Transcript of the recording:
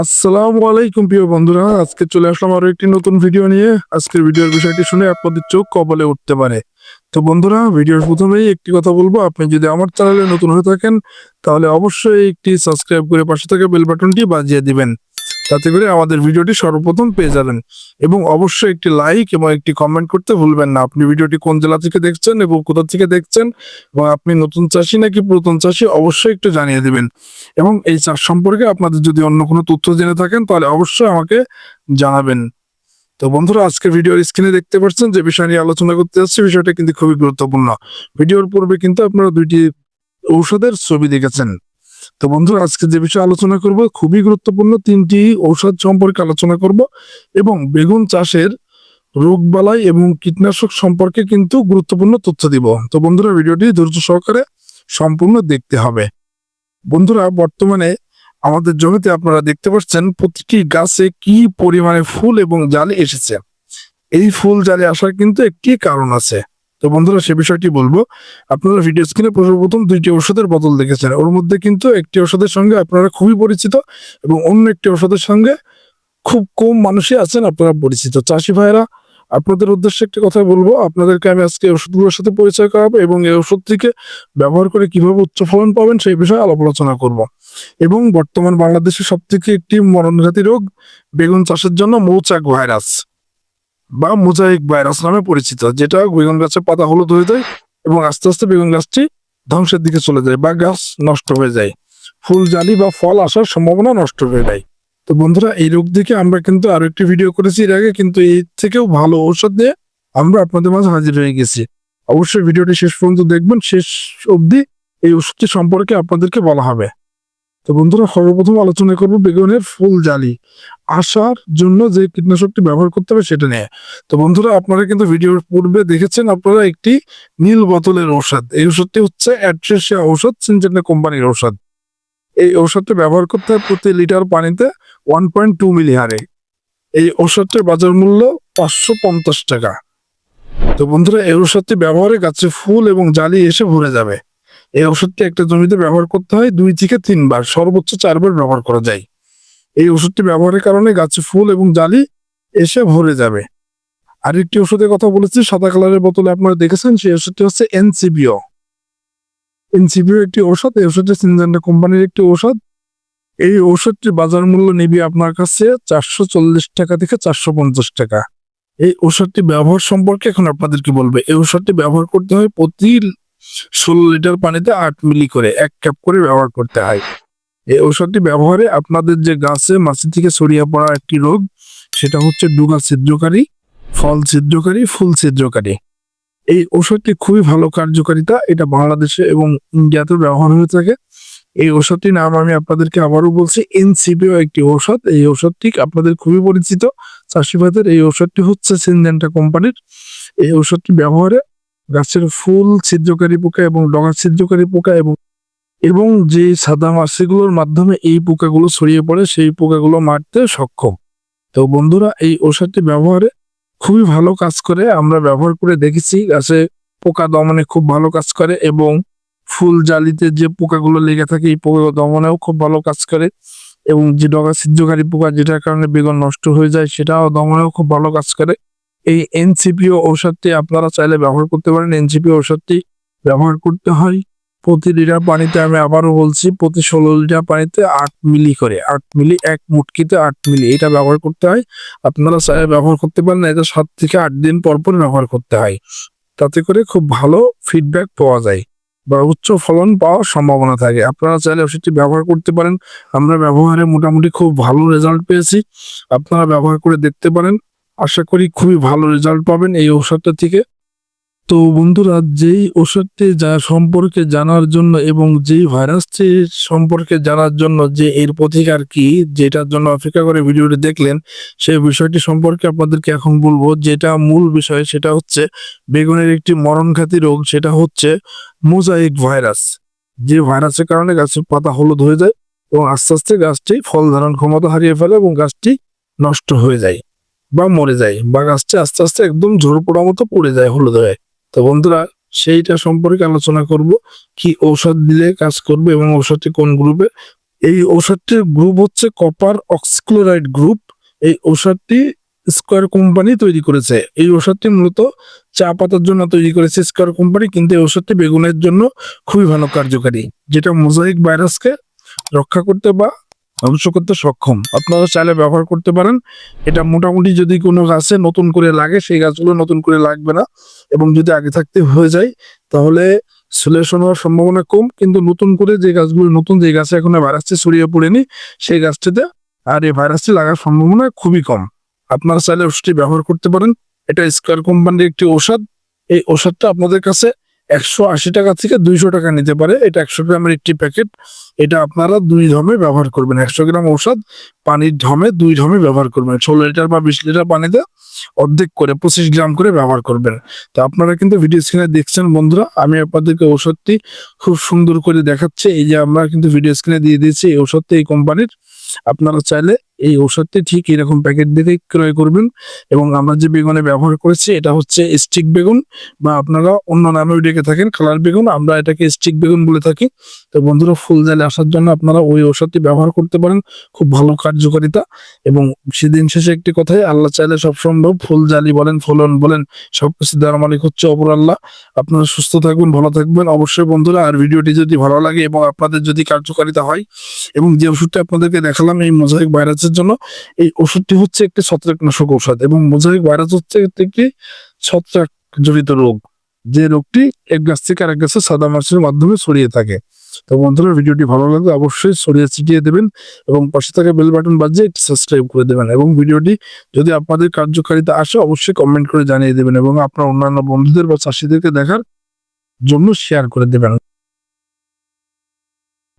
আসসালামু আলাইকুম প্রিয় বন্ধুরা, আজকে চলে আসলাম আরও একটি নতুন ভিডিও নিয়ে। আজকের ভিডিওর বিষয়টি শুনে আপনাদের চোখ কবলে উঠতে পারে। তো বন্ধুরা ভিডিওর প্রথমেই একটি কথা বলব, আপনি যদি আমার চ্যানেলে নতুন হয়ে থাকেন, তাহলে অবশ্যই একটি সাবস্ক্রাইব করে পাশে থাকা বেল বাটনটি বাজিয়ে দিবেন। তাতে করে আমাদের ভিডিওটি সর্বপ্রথম পেয়ে যাবেন। এবং অবশ্যই একটি লাইক এবং একটি কমেন্ট করতে ভুলবেন না। আপনি ভিডিওটি কোন জেলা থেকে দেখছেন এবং কোথা থেকে দেখছেন এবং আপনি নতুন চাষি নাকি পুরাতন চাষি, অবশ্যই একটু জানিয়ে দেবেন। এবং এই চাষ সম্পর্কে আপনাদের যদি অন্য কোনো তথ্য জেনে থাকেন, তাহলে অবশ্যই আমাকে জানাবেন। তো বন্ধুরা, আজকে ভিডিওর স্ক্রিনে দেখতে পাচ্ছেন যে বিষয় নিয়ে আলোচনা করতে যাচ্ছি, বিষয়টা কিন্তু খুবই গুরুত্বপূর্ণ। ভিডিওর পূর্বে কিন্তু আপনারা দুইটি ঔষধের ছবি দেখেছেন। তো বন্ধুরা, আজকে যে বিষয়ে আলোচনা করব, খুবই গুরুত্বপূর্ণ তিনটি ঔষধ সম্পর্কে আলোচনা করব এবং বেগুন চাষের রোগবালাই এবং কীটনাশক সম্পর্কে কিন্তু গুরুত্বপূর্ণ তথ্য দিব। তো বন্ধুরা, ভিডিওটি ধৈর্য সহকারে সম্পূর্ণ দেখতে হবে। বন্ধুরা, বর্তমানে আমাদের জমিতে আপনারা দেখতে পাচ্ছেন প্রতিটি গাছে কি পরিমাণে ফুল এবং জালে এসেছে। এই ফুল জালে আসার কিন্তু একটি কারণ আছে। তো বন্ধুরা, সে বিষয়টি বলব। আপনারা ভিডিও স্ক্রিনে প্রথম দুইটি ওষুধের বদল দেখেছেন। ওর মধ্যে কিন্তু একটি ওষুধের সঙ্গে আপনারা খুবই পরিচিত এবং অন্য একটি ওষুধের সঙ্গে খুব কম মানুষই আছেন আপনারা পরিচিত। চাষি ভাইরা আপনাদের উদ্দেশ্যে একটি কথা বলব। আপনাদেরকে আমি আজকে ওষুধগুলোর সাথে পরিচয় করাবো এবং এই ওষুধটিকে ব্যবহার করে কীভাবে উচ্চ ফলন পাবেন সেই বিষয়ে আলাপ আলোচনা করব। এবং বর্তমান বাংলাদেশের সব থেকে একটি মরণঘাতী রোগ বেগুন চাষের জন্য মৌচাক ভাইরাস। বা মোজাইক ভাইরাস নামে পরিচিত, যেটা বেগুন গাছের পাতা হলুদ হয়ে যায় এবং আস্তে আস্তে বেগুন গাছটি ধ্বংসের দিকে চলে যায় বা গাছ নষ্ট হয়ে যায়। ফুল জালি বা ফল আসার সম্ভাবনা নষ্ট হয়ে যায়। তো বন্ধুরা, এই রোগ থেকে আমরা কিন্তু আরও একটি ভিডিও করেছি এর আগে, কিন্তু এই থেকেও ভালো ঔষধ দিয়ে আমরা আপনাদের মাঝে হাজির হয়ে গেছি। অবশ্যই ভিডিওটি শেষ পর্যন্ত দেখবেন, শেষ অবধি এই ওষুধটি সম্পর্কে আপনাদেরকে বলা হবে। তো বন্ধুরা, সর্বপ্রথম আলোচনা করব বেগুনের ফুল জালি। আসার জন্য যে কীটনাশকটি ব্যবহার করতে হবে সেটা নিয়ে। তো বন্ধুরা, আপনারা কিন্তু ভিডিওর পূর্বে দেখেছেন, আপনারা একটি নীল বোতলের ঔষধ। এই ওষুধটি হচ্ছে অ্যাড্রেসিয়া ঔষধ সিনজেন্টা কোম্পানির ঔষধ। এই ঔষধটি ব্যবহার করতে হয় প্রতি লিটার পানিতে ওয়ান পয়েন্ট টু মিলি হারে। এই ঔষধটির বাজার মূল্য পাঁচশো পঞ্চাশ টাকা। তো বন্ধুরা, এই ঔষধটি ব্যবহারে গাছে ফুল এবং জালি এসে ভরে যাবে। এই ওষুধটি একটা জমিতে ব্যবহার করতে হয়, দুই থেকে তিনবার, সর্বোচ্চ চারবার ব্যবহার করা যায়। এই ওষুধটি ব্যবহারের কারণে গাছে ফুল এবং জালি এসে ভরে যাবে। আরেকটি ওষুধের কথা বলেছি, সাদা কালারের বোতলে আপনারা দেখেছেন, সেই ওষুধটি হচ্ছে এনসিবিও। এনসিবিও একটি ঔষধ, এই ওষুধটি সিনজেন্টা কোম্পানির একটি ঔষধ। এই ঔষধটির বাজার মূল্য নিবি আপনার কাছে চারশো চল্লিশ টাকা থেকে চারশো পঞ্চাশ টাকা। এই ওষুধটি ব্যবহার সম্পর্কে এখন আপনাদেরকে বলবে। এই ঔষধটি ব্যবহার করতে হয় প্রতি ষোলো লিটার পানিতে আট মিলি করে, এক ক্যাপ করে ব্যবহার করতে হয়। এই ঔষধটি ব্যবহারে আপনাদের যে গাছে মাছি থেকে ছড়িয়ে পড়া একটি রোগ, সেটা হচ্ছে ডুগা ছিদ্রকারী, ফল ছিদ্রকারী, ফুল ছিদ্রকারী। এই ঔষধটি খুবই ভালো কার্যকারিতা, এটা বাংলাদেশে এবং ইন্ডিয়াতেও ব্যবহার হয়ে থাকে। এই ঔষধটির নাম আমি আপনাদেরকে আবারও বলছি, এনসিপিও একটি ঔষধ। এই ঔষধটি আপনাদের খুবই পরিচিত। চাষিবাদের এই ঔষধটি হচ্ছে সিনজেন্টা কোম্পানির। এই ঔষধটি ব্যবহারে গাছের ফুল ছিদ্রকারী পোকা এবং ডগা ছিদ্রকারী পোকা এবং এবং যে সাদা মাছিগুলোর মাধ্যমে এই পোকাগুলো ছড়িয়ে পড়ে, সেই পোকাগুলো মারতে সক্ষম। তো বন্ধুরা, এই ঔষধটি ব্যবহারে খুবই ভালো কাজ করে। আমরা ব্যবহার করে দেখেছি, গাছে পোকা দমনে খুব ভালো কাজ করে এবং ফুল জালিতে যে পোকাগুলো লেগে থাকে, এই পোকা দমনেও খুব ভালো কাজ করে এবং যে ডগা ছিদ্রকারী পোকা, যেটার কারণে বেগুন নষ্ট হয়ে যায়, সেটাও দমনেও খুব ভালো কাজ করে। এই এনসিপিও ঔষধটি আপনারা চাইলে ব্যবহার করতে পারেন। এনসিপিও ঔষধটি ব্যবহার করতে হয়। প্রতি লিটার পানিতে আমি আবারও বলছি, প্রতি ষোলো লিটার পানিতে আট মিলি করে, আট মিলি, এক মুটকিতে আট মিলি। এটা ব্যবহার করতে হয়। আপনারা চাইলে ব্যবহার করতে পারেন। এটা সাত থেকে আট দিন পর পর ব্যবহার করতে হয়। তাতে করে খুব ভালো ফিডব্যাক পাওয়া যায় বা উচ্চ ফলন পাওয়ার সম্ভাবনা থাকে। আপনারা চাইলে ওষুধটি ব্যবহার করতে পারেন। আমরা ব্যবহারে মোটামুটি খুব ভালো রেজাল্ট পেয়েছি। আপনারা ব্যবহার করে দেখতে পারেন। আশা করি খুবই ভালো রেজাল্ট পাবেন এই ঔষধটা থেকে। তো বন্ধুরা, যেই ওষুধটি যা সম্পর্কে জানার জন্য এবং যেই ভাইরাসটি সম্পর্কে জানার জন্য যে এর প্রতিকার কি, যেটার জন্য অপেক্ষা করে ভিডিওটি দেখলেন, সেই বিষয়টি সম্পর্কে আপনাদেরকে এখন বলব। যেটা মূল বিষয় সেটা হচ্ছে, বেগুনের একটি মরণঘাতী রোগ, সেটা হচ্ছে মোজাইক ভাইরাস। যে ভাইরাসের কারণে গাছের পাতা হলুদ হয়ে যায় এবং আস্তে আস্তে গাছটি ফল ধারণ ক্ষমতা হারিয়ে ফেলে এবং গাছটি নষ্ট হয়ে যায়। বা মরে যায় বা গাছটি আস্তে আস্তে একদম ঝোড় পড়ার মতো পড়ে যায় হলুদ হয়ে। তো বন্ধুরা, সেইটা সম্পর্কে আলোচনা করব, কি ঔষধ দিলে কাজ করবে এবং ঔষধটি কোন গ্রুপে এই ঔষধটির গ্রুপ হচ্ছে কপার অক্সিক্লোরাইড গ্রুপ এই ঔষধটি স্কোয়ার কোম্পানি তৈরি করেছে। এই ঔষধটি মূলত চা পাতার জন্য তৈরি করেছে স্কোয়ার কোম্পানি কিন্তু এই ঔষধটি বেগুনের জন্য খুবই ভালো কার্যকারী, যেটা মোজাইক ভাইরাসকে রক্ষা করতে বা ধ্বংস করতে সক্ষম। আপনারা চাইলে ব্যবহার করতে পারেন। এটা মোটামুটি যদি কোনো গাছে নতুন করে লাগে, সেই গাছগুলো নতুন করে লাগবে না। এবং যদি আগে থাকতে হয়ে যায়, তাহলে সলিউশন হওয়ার সম্ভাবনা কম। কিন্তু নতুন করে যে গাছগুলো, নতুন যে গাছে এখন ভাইরাসটি ছড়িয়ে পড়েনি, সেই গাছটিতে আর এই ভাইরাসটি লাগার সম্ভাবনা খুবই কম। আপনারা চাইলে ওষুধটি ব্যবহার করতে পারেন। এটা স্কোয়ার কোম্পানির একটি ঔষধ। এই ঔষধটা আপনাদের কাছে একশো আশি টাকা থেকে দুইশো টাকা নিতে পারে। এটা একশো গ্রামের একটি প্যাকেট। এটা আপনারা দুই ঢমে ব্যবহার করবেন। একশো গ্রাম ঔষধ, পানির ঢমে দুই ঢমে ব্যবহার করবেন। ষোলো লিটার বা বিশ লিটার পানিতে অর্ধেক করে পঁচিশ গ্রাম করে ব্যবহার করবেন। তো আপনারা কিন্তু ভিডিও স্ক্রিনে দেখছেন বন্ধুরা, আমি আপনাদেরকে ঔষধটি খুব সুন্দর করে দেখাচ্ছি। এই যে আমরা কিন্তু ভিডিও স্ক্রিনে দিয়ে দিয়েছি এই ঔষধটি এই কোম্পানির। আপনারা চাইলে এই ঔষধটি ঠিক এরকম প্যাকেট দেখে ক্রয় করবেন এবং আমরা যে বেগুনে ব্যবহার করেছি, এটা হচ্ছে স্টিক বেগুন বা আপনারা অন্য নামেও ডেকে থাকেন, কালার বেগুন, আমরা এটাকে স্টিক বেগুন বলে থাকি। তো বন্ধুরা, ফুল জালে আসার জন্য আপনারা ওই ঔষধটি ব্যবহার করতে পারেন, খুব ভালো কার্যকারিতা। এবং সেদিন শেষে একটি কথাই, আল্লাহ চাইলে সব সম্ভব ফুল জালি বলেন, ফলন বলেন, সবকিছু দেওয়ার মালিক হচ্ছে অপর আল্লাহ। আপনারা সুস্থ থাকবেন, ভালো থাকবেন। অবশ্যই বন্ধুরা, আর ভিডিওটি যদি ভালো লাগে এবং আপনাদের যদি কার্যকারিতা হয়, এবং যে ওষুধটা আপনাদেরকে দেখালাম, এই মোজাইক ভাইরাসের জন্য এই ওষুধটি হচ্ছে একটি ছত্রাকনাশক ঔষধ এবং মোজাইক ভাইরাস হচ্ছে একটি ছত্রাক জড়িত রোগ। যে রোগটি এক গাছ থেকে আরেক গাছে সাদা মাছের মাধ্যমে ছড়িয়ে থাকে। তো বন্ধুরা, ভিডিওটি ভালো লাগলে অবশ্যই ছড়িয়ে ছিটিয়ে দেবেন এবং পাশে থাকা বেল বাটন বাজিয়ে একটি সাবস্ক্রাইব করে দেবেন এবং ভিডিওটি যদি আপনাদের কার্যকারিতা আসে অবশ্যই কমেন্ট করে জানিয়ে দেবেন এবং আপনার অন্যান্য বন্ধুদের বা চাষিদেরকে দেখার জন্য শেয়ার করে দেবেন।